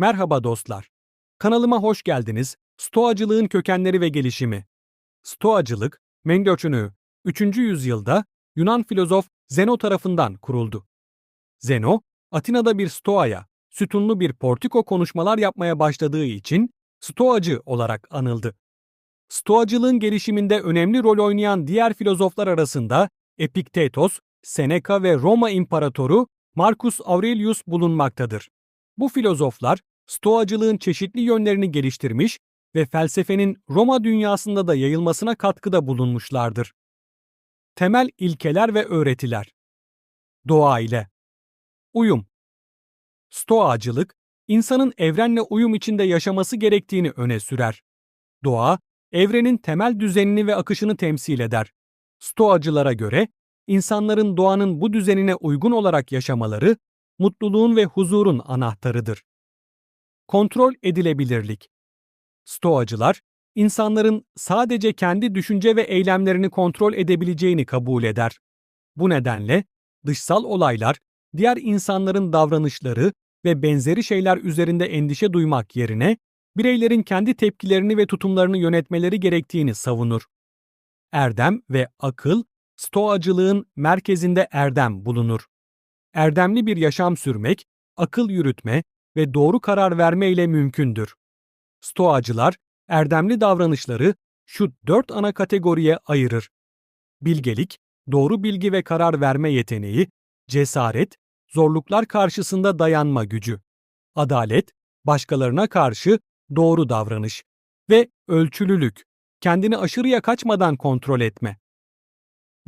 Merhaba dostlar. Kanalıma hoş geldiniz. Stoacılığın kökenleri ve gelişimi. Stoacılık, Mengöçünü 3. yüzyılda Yunan filozof Zeno tarafından kuruldu. Zeno, Atina'da bir stoaya, sütunlu bir portiko konuşmalar yapmaya başladığı için stoacı olarak anıldı. Stoacılığın gelişiminde önemli rol oynayan diğer filozoflar arasında Epiktetos, Seneca ve Roma İmparatoru Marcus Aurelius bulunmaktadır. Bu filozoflar Stoacılığın çeşitli yönlerini geliştirmiş ve felsefenin Roma dünyasında da yayılmasına katkıda bulunmuşlardır. Temel ilkeler ve öğretiler Doğa ile Uyum Stoacılık, insanın evrenle uyum içinde yaşaması gerektiğini öne sürer. Doğa, evrenin temel düzenini ve akışını temsil eder. Stoacılara göre, insanların doğanın bu düzenine uygun olarak yaşamaları, mutluluğun ve huzurun anahtarıdır. Kontrol edilebilirlik Stoacılar, insanların sadece kendi düşünce ve eylemlerini kontrol edebileceğini kabul eder. Bu nedenle, dışsal olaylar, diğer insanların davranışları ve benzeri şeyler üzerinde endişe duymak yerine, bireylerin kendi tepkilerini ve tutumlarını yönetmeleri gerektiğini savunur. Erdem ve akıl, Stoacılığın merkezinde erdem bulunur. Erdemli bir yaşam sürmek, akıl yürütme ve doğru karar verme ile mümkündür. Stoacılar, erdemli davranışları şu dört ana kategoriye ayırır. Bilgelik, doğru bilgi ve karar verme yeteneği, cesaret, zorluklar karşısında dayanma gücü, adalet, başkalarına karşı doğru davranış ve ölçülülük, kendini aşırıya kaçmadan kontrol etme.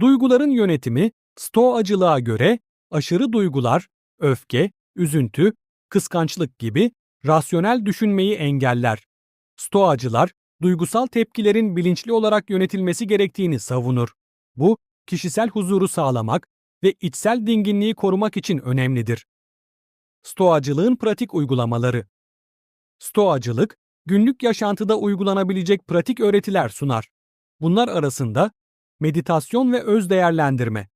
Duyguların yönetimi, Stoacılığa göre aşırı duygular, öfke, üzüntü, kıskançlık gibi rasyonel düşünmeyi engeller. Stoacılar, duygusal tepkilerin bilinçli olarak yönetilmesi gerektiğini savunur. Bu, kişisel huzuru sağlamak ve içsel dinginliği korumak için önemlidir. Stoacılığın pratik uygulamaları Stoacılık, günlük yaşantıda uygulanabilecek pratik öğretiler sunar. Bunlar arasında meditasyon ve öz değerlendirme.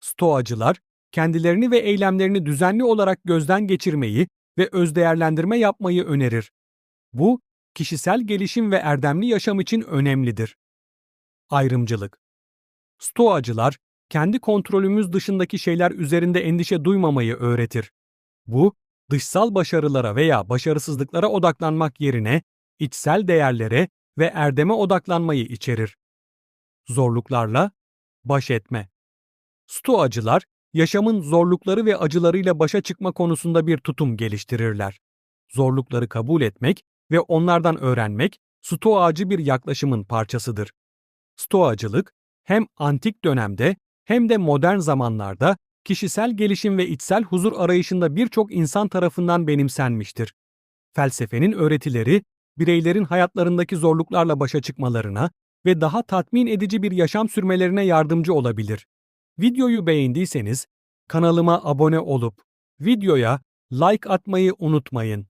Stoacılar, kendilerini ve eylemlerini düzenli olarak gözden geçirmeyi ve öz değerlendirme yapmayı önerir. Bu, kişisel gelişim ve erdemli yaşam için önemlidir. Ayrımcılık Stoacılar, kendi kontrolümüz dışındaki şeyler üzerinde endişe duymamayı öğretir. Bu, dışsal başarılara veya başarısızlıklara odaklanmak yerine içsel değerlere ve erdeme odaklanmayı içerir. Zorluklarla baş etme. Stoacılar, yaşamın zorlukları ve acılarıyla başa çıkma konusunda bir tutum geliştirirler. Zorlukları kabul etmek ve onlardan öğrenmek, Stoacı bir yaklaşımın parçasıdır. Stoacılık, hem antik dönemde hem de modern zamanlarda kişisel gelişim ve içsel huzur arayışında birçok insan tarafından benimsenmiştir. Felsefenin öğretileri, bireylerin hayatlarındaki zorluklarla başa çıkmalarına ve daha tatmin edici bir yaşam sürmelerine yardımcı olabilir. Videoyu beğendiyseniz kanalıma abone olup videoya like atmayı unutmayın.